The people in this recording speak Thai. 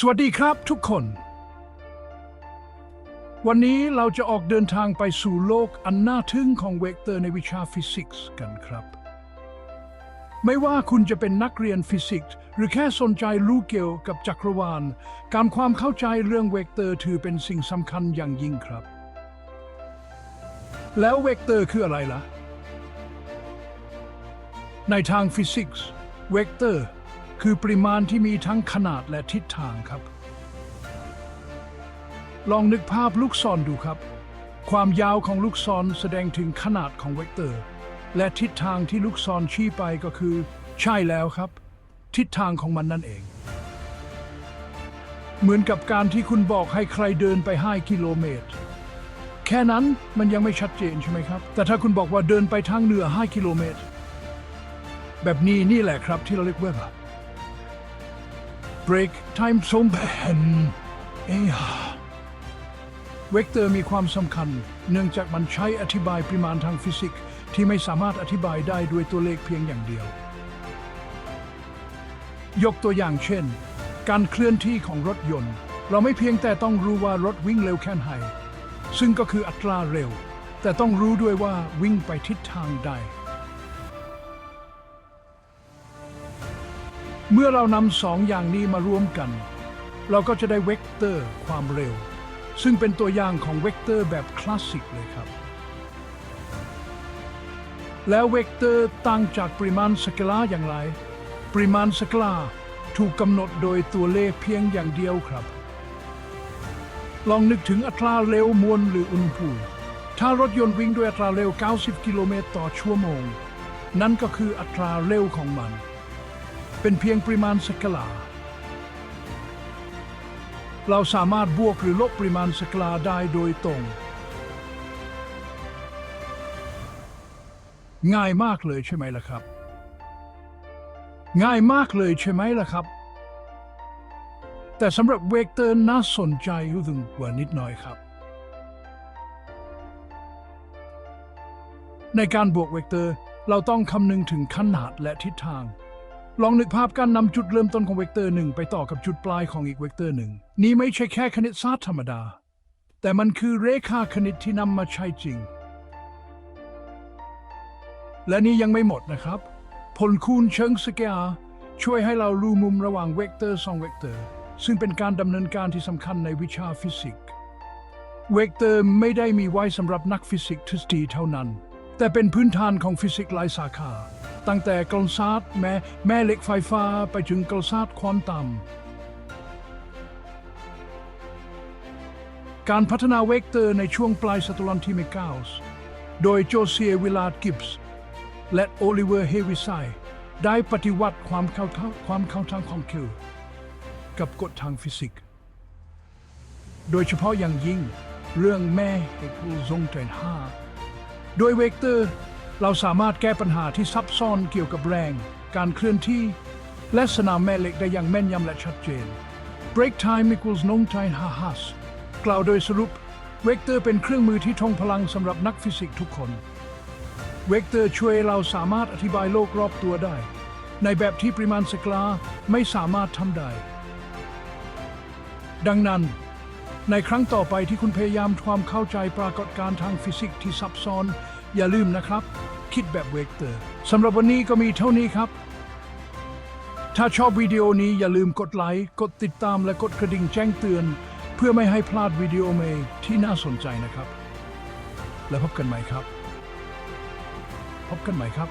สวัสดีครับทุกคน วันนี้เราจะออกเดินทางไปสู่โลกอันน่าทึ่งของเวกเตอร์ในวิชาฟิสิกส์กันครับ ไม่ว่าคุณจะเป็นนักเรียนฟิสิกส์ หรือแค่สนใจรู้เกี่ยวกับจักรวาล การความเข้าใจเรื่องเวกเตอร์ถือเป็นสิ่งสำคัญอย่างยิ่งครับ แล้วเวกเตอร์คืออะไรล่ะ ในทางฟิสิกส์ เวกเตอร์ คือปริมาณที่มีทั้งขนาดและทิศทางครับ ลองนึกภาพลูกศรดูครับ ความยาวของลูกศรแสดงถึงขนาดของเวกเตอร์ และทิศทางที่ลูกศรชี้ไปก็คือ ใช่แล้วครับ ทิศทางของมันนั่นเอง เหมือนกับการที่คุณบอกให้ใครเดินไป 5 กิโลเมตร แค่นั้นมันยังไม่ชัดเจนใช่ไหมครับ แต่ถ้าคุณบอกว่าเดินไปทางเหนือ 5 กิโลเมตร แบบนี้นี่แหละครับที่เราเรียกว่า break time zone เอ้ยเวกเตอร์มีความสำคัญ เนื่องจากมันใช้อธิบายปริมาณทางฟิสิกส์ที่ไม่สามารถอธิบายได้ด้วยตัวเลขเพียงอย่างเดียว ยกตัวอย่างเช่น การเคลื่อนที่ของรถยนต์ เราไม่เพียงแต่ต้องรู้ว่ารถวิ่งเร็วแค่ไหนซึ่งก็คืออัตราเร็ว แต่ต้องรู้ด้วยว่าวิ่งไปทิศทางใด เมื่อเรานำสองอย่างนี้มารวมกัน เราก็จะได้เวกเตอร์ความเร็ว ซึ่งเป็นตัวอย่างของเวกเตอร์แบบคลาสสิกเลยครับ แล้วเวกเตอร์ต่างจากปริมาณสเกลาอย่างไร ปริมาณสเกลาถูกกำหนดโดยตัวเลขเพียงอย่างเดียวครับ ลองนึกถึงอัตราเร็วมวลหรืออุณหภูมิถ้ารถยนต์วิ่งด้วยอัตราเร็ว 90 กิโลเมตรต่อชั่วโมง นั่นก็คืออัตราเร็วของมัน เป็นเพียงปริมาณสเกลา เราสามารถบวกหรือลบปริมาณสเกลาได้โดยตรง ง่ายมากเลยใช่ไหมล่ะครับ ง่ายมากเลยใช่ไหมล่ะครับ แต่สำหรับเวกเตอร์น่าสนใจอยู่ถึงกว่านิดหน่อยครับ ในการบวกเวกเตอร์เราต้องคำนึงถึงขนาดและทิศทาง ลองนึกภาพการนำจุดเริ่มต้นของเวกเตอร์หนึ่งไปต่อกับจุดปลายของอีกเวกเตอร์หนึ่งนี่ไม่ใช่แค่คณิตศาสตร์ธรรมดา แต่มันคือเรขาคณิตที่นำมาใช้จริง และนี่ยังไม่หมดนะครับ ผลคูณเชิงสเกลช่วยให้เรารู้มุมระหว่างเวกเตอร์สองเวกเตอร์ ซึ่งเป็นการดำเนินการที่สำคัญในวิชาฟิสิกส์เวกเตอร์ไม่ได้มีไว้สำหรับนักฟิสิกส์ทฤษฎีเท่านั้น แต่เป็นพื้นฐานของฟิสิกส์หลายสาขา ตั้งแต่กลศาสตร์แม่แม่เหล็กไฟฟ้าไปถึงกลศาสตร์ควอนตัมการพัฒนาเวกเตอร์ในช่วงปลายศตวรรษที่9โดยโจเซียวิลาร์ดกิบส์และโอลิเวอร์เฮวิไซได้ปฏิวัติความเข้าความเข้าทางความคิดกับกฎทางฟิสิกส์ โดยเฉพาะอย่างยิ่งเรื่องแม่เหตุผลทรงเตรนห้าโดยเวกเตอร์ เราสามารถแก้ปัญหาที่ซับซ้อนเกี่ยวกับแรง การเคลื่อนที่ และสนามแม่เหล็กได้อย่างแม่นยำและชัดเจน break time equals no time ha has กล่าวโดยสรุป เวกเตอร์เป็นเครื่องมือที่ทงพลังสำหรับนักฟิสิกส์ทุกคน เวกเตอร์ช่วยเราสามารถอธิบายโลกรอบตัวได้ ในแบบที่ปริมาณสกลาไม่สามารถทำได้ ดังนั้น ในครั้งต่อไปที่คุณพยายามความเข้าใจปรากฏการณ์ทางฟิสิกส์ที่ซับซ้อน อย่าลืมนะครับ คิดแบบเวกเตอร์สำหรับวันนี้ก็มีเท่านี้ครับ ถ้าชอบวิดีโอนี้อย่าลืมกดไลค์ กดติดตามและกดกระดิ่งแจ้งเตือน เพื่อไม่ให้พลาดวิดีโอใหม่ที่น่าสนใจนะครับ แล้วพบกันใหม่ครับ พบกันใหม่ครับ